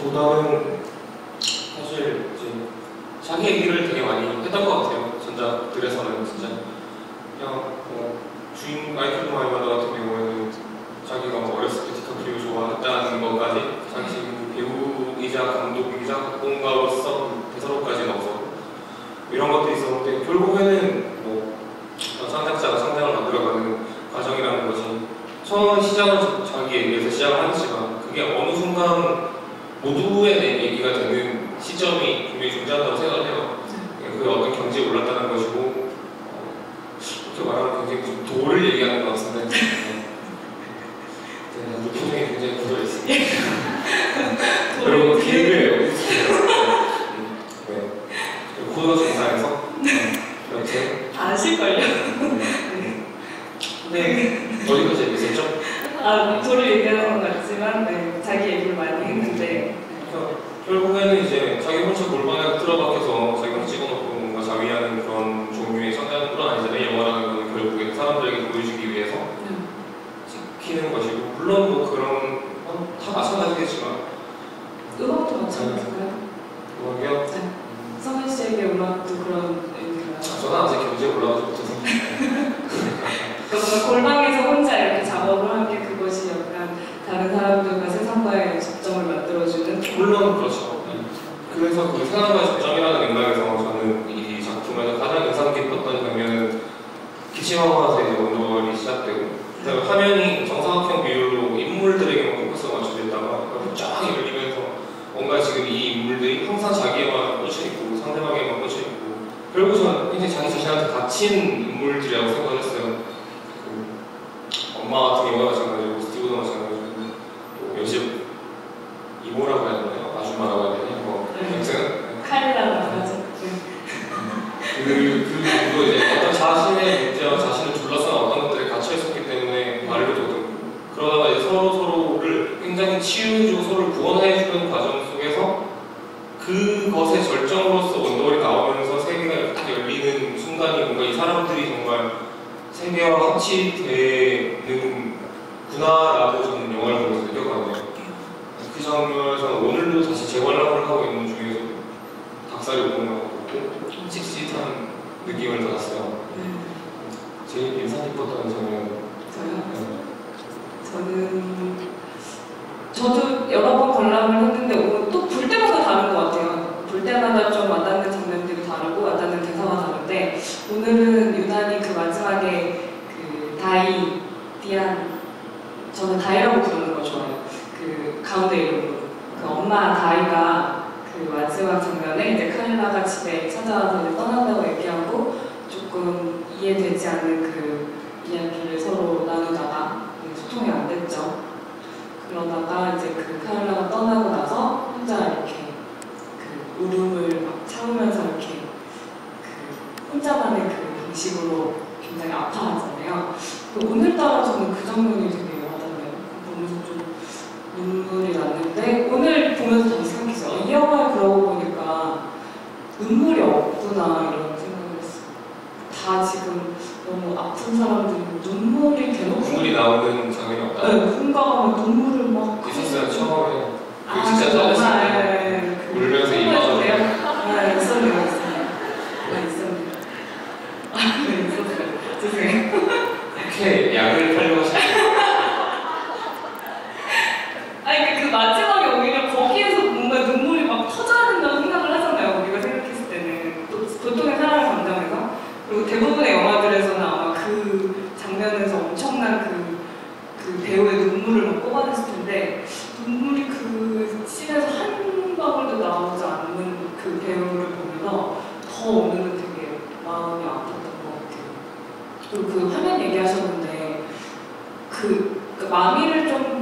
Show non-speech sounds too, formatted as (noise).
것보다는 사실 이제 자기 얘기를 되게 많이 했던 것 같아요. 전작들에서는 진짜 그냥 뭐 주인 마이클 마이마다 같은 경우에는 자기가 뭐 어렸을 때 디카프리오 좋아했다는 것까지 자기 지금 배우이자 감독이자 각본가로서 대사로까지 넣어서 이런 것도 있었는데 결국에는 뭐 창작자가 상상을 만들어가는 과정이라는 것이 처음 시작은 자기 얘기에서 시작을 하지만 그게 어느 순간 모두의 내 얘기가 되는 시점이 분명히 존재한다고 생각을 해요. 그 어떤 경지에 올랐다는 것이고 어, 그렇게 말하면 굉장히 무슨 도를 얘기하는 것 같은데 (laughs) (laughs) 네. 네, 아주 표정이 굉장히 굳어 있습니다. 여러분. 네. 고도 정상에서 이렇게 다 아실걸요? 네. 어디까지 얘기했었죠? 아, 저를 얘기하는 건 같지만 5학년? 네. 성현 씨에게 올라왔던 그런 의미가. 저는 아직 경제에 올라오지 못해서. 골방에서 혼자 이렇게 작업을 한 게 그것이 약간 다른 사람들과 세상과의 접점을 만들어주는? 물론 그렇죠. 그래서 그 세상과의 접점이라는 맥락에서 저는 이 작품에서 가장 인상 깊었던 장면은 기침하고 나서 이제 원더걸이 시작되고 그다음에 화면이 정사각형 비율로 인물들에게만 포커스가 맞춰져 있다가 쫙 이 인물들이 항상 자기에만 꽂혀 있고 상대방에만 꽂혀 있고 결국은 굉장히 자기 자신한테 갇힌 인물들이라고 생각을 했어요. 그 엄마 같은 경우가 마찬가지고 스티브도 마찬가지고 또 연습 이모라고 해야 되나요? 아줌마라고 해야 되나요? 뭐 네. 여튼 칼이라고 하죠. 그, 그리고 이제 어떤 자신의 문제와 자신을 둘러싼 어떤 것들에 갇혀 있었기 때문에 말을 더듬고 그러다가 이제 서로 서로를 치유해주고 서로를 구원해주는 과정 속에서 그것의 절정으로서 원더월이 나오면서 세계가 이렇게 열리는 순간이 뭔가 이 사람들이 정말 세계와 합치되는구나라고 저는 영화를 보면서 느꼈거든요. 그 장면에서는 오늘도 다시 재관람을 하고 있는 중에서 닭살이 오는 것 같고 찝찝한 느낌을 받았어요. 네. 제일 인상 깊었던 장면. 저요? 저는 저도 여러 번 관람을 했는데 또볼 때마다 다른 것 같아요. 볼 때마다 좀 와닿는 장면들이 다르고 와닿는 대사가 다른데 오늘은 유난히 그 마지막에 그 다이 디안 저는 다이라고 부르는 걸 좋아해요. 그 가운데 이름으로 그 엄마 다이가 그 마지막 장면에 이제 카릴라가 집에 찾아와서 이제 떠난다고 얘기하고 조금 이해되지 않는 그 이야기를 서로 나누다가 소통이 안 됐죠. 그러다가 이제 그 카일라가 떠나고 나서 혼자 이렇게 그 울음을 막 참으면서 이렇게 그 혼자만의 그 방식으로 굉장히 아파하잖아요. 그 오늘따라 저는 그 장면이 되게 와닿네요. 보면서 좀 눈물이 났는데 오늘 보면서 다시 생각했어요. 이 영화를 그러고 보니까 눈물이 없구나 이런 생각을 했어요. 다 지금 너무 아픈 사람들이 눈물이 대놓고 눈물이 나오는 장면이 없다. 네, 훈가하면 눈물을 막 있었어요 처음에. 그 아, 진짜 정말, 잘했어요. 네, 그 울면서 이마가 그래요? 네, 있었네요, 있었네요. 네, 있었네요. 아, 네, 있었어요. 죄송해요. 이렇게 약을 팔려고 하시죠. 아니, 그, 그 마지막에 오히려 거기에서 뭔가 눈물이 막 터져야 된다고 생각을 하잖아요. 우리가 생각했을 때는. 또 보통의 사람의 감정에서. 그리고 대부분의 영화들에서는 아마 그 장면에서 엄청난 그, 그 배우의 눈물을 막 뽑아냈을 텐데, 눈물이 그 씬에서 한 방울도 나오지 않는 그 배우를 보면서 더 오늘은 되게 마음이 아팠던 것 같아요. 그리고 그 화면 얘기하셨는데, 그, 그 마미를 좀